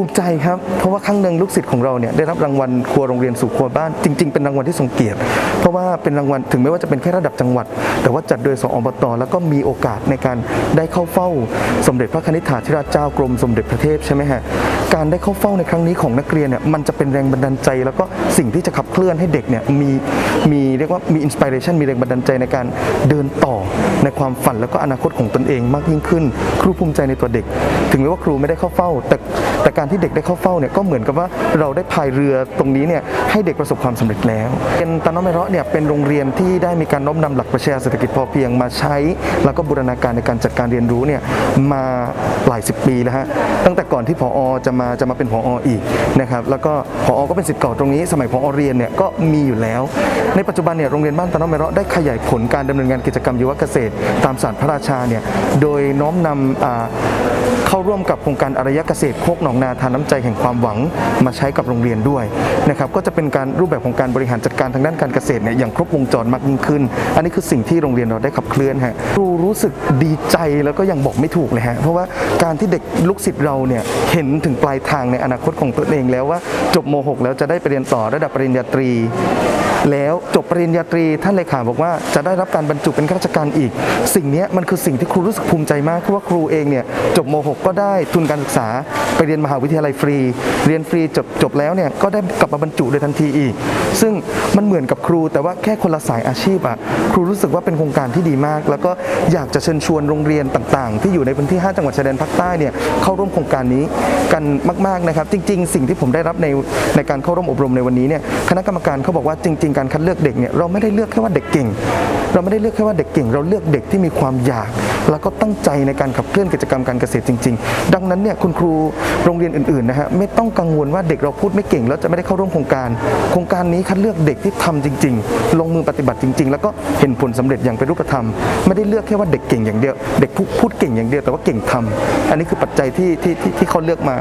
ภูมิใจครับ เพราะว่าครั้งหนึ่งลูกศิษย์ของเราเนี่ยได้รับรางวัลครัวโรงเรียนสู่ครัวบ้านจริง ๆ เป็นรางวัลที่ทรงเกียรติ เพราะว่าเป็นรางวัลถึงแม้ว่าจะเป็นแค่ระดับจังหวัด แต่ว่าจัดโดยสอบตแล้วก็มีโอกาสในการได้เข้าเฝ้า สมเด็จพระคณิษฐาธิราชเจ้ากรมสมเด็จพระเทพใช่ไหมฮะการได้เข้าเฝ้าในครั้งนี้ของนักเรียนเนี่ยมันจะเป็นแรงบันดาลใจ แล้วก็สิ่งที่จะขับเคลื่อนให้เด็กเนี่ยมีมีเรียกว่ามีอินสปิเรชันมีแรงบันดาลใจในการเดินต่อในความฝันแล้วก็อนาคตของตนเองมากยิ่งขึ้น ครูภูมิใจในตัวเด็ก ถึงแม้ว่าครูไม่ได้เข้าเฝ้า แต่แต่การที่เด็กได้เข้าเฝ้าเนี่ยก็เหมือนกับว่าเราได้พายเรือตรงนี้เนี่ยให้เด็กประสบความสำเร็จแล้วเป็นตานอมเมราะเนี่ยเป็นโรงเรียนที่ได้มีการน้อมนำหลักปรัชญาเศรษฐกิจพอเพียงมาใช้ แล้วก็บูรณาการในการจัดการเรียนรู้เนี่ยมาหลายสิบปีแล้วฮะตั้งแต่ก่อนที่ผอจะมาจะมาเป็นผออีกนะครับแล้วก็ผอก็เป็นสิทธิ์เก่าตรงนี้ สมัยผอเรียนเนี่ยก็มีอยู่แล้วในปัจจุบันเนี่ยโรงเรียนบ้านตะนอมเมราะได้ขยายผลการดำเนินงานกิจกรรมยุวเกษตร ตามศาสตร์พระราชาเนี่ยโดยน้อมนำอ่า เข้าร่วมกับโครงการอารยเกษตรโคกหนองนาทานน้ำใจแห่งความหวังมาใช้กับโรงเรียนด้วยนะครับก็จะเป็นการรูปแบบของการบริหารจัดการทางด้านการเกษตรเนี่ยอย่างครบวงจรมากยิ่งขึ้น อันนี้คือสิ่งที่โรงเรียนเราได้ขับเคลื่อนฮะครูรู้สึกดีใจแล้วก็ยังบอกไม่ถูกเลยฮะเพราะว่าการที่เด็กลูกศิษย์เราเนี่ยเห็นถึงปลายทางในอนาคตของตนเองแล้วว่าจบม .6 แล้วจะได้ไปเรียนต่อระดับปริญญาตรี แล้วจบปริญญาตรีท่านเลขาบอกว่าจะได้รับการบรรจุเป็นข้าราชการอีก สิ่งนี้มันคือสิ่งที่ครูรู้สึกภูมิใจมากเพราะว่าครูเองเนี่ยจบม .6 ก็ได้ทุนการศึกษาไปเรียนมหาวิทยาลัยฟรี เรียนฟรีจบจบแล้วเนี่ยก็ได้กลับมาบรรจุเลยทันทีอีก ซึ่งมันเหมือนกับครูแต่ว่าแค่คนละสายอาชีพอะครูรู้สึกว่าเป็นโครงการที่ดีมาก แล้วก็อยากจะเชิญชวนโรงเรียนต่างๆ ที่อยู่ในพื้นที่ 5 จังหวัดชายแดนภาคใต้เนี่ยเข้าร่วมโครงการนี้กันมากๆนะครับ จริง ๆ สิ่งที่ผมได้รับในในการเข้าร่วมอบรมในวันนี้เนี่ยคณะกรรมการเขาบอกว่าจริง ๆ การคัดเลือกเด็กเนี่ยเราไม่ได้เลือกแค่ว่าเด็กเก่ง เราไม่ได้เลือกแค่ว่าเด็กเก่ง เราเลือกเด็กที่มีความอยาก แล้วก็ตั้งใจในการขับเคลื่อนกิจกรรมการเกษตรจริงๆ ดังนั้นเนี่ยคุณครูโรงเรียนอื่นๆนะฮะไม่ต้องกังวลว่าเด็กเราพูดไม่เก่งแล้วจะไม่ได้เข้าร่วมโครงการ โครงการนี้คัดเลือกเด็กที่ทำจริง ๆ ลงมือปฏิบัติจริง ๆ แล้วก็เห็นผลสำเร็จอย่างเป็นรูปธรรม ไม่ได้เลือกแค่ว่าเด็กเก่งอย่างเดียว เด็กพูดเก่งอย่างเดียวแต่ว่าเก่งทำอันนี้คือปัจจัยที่ที่ที่ที่เขาเลือกมา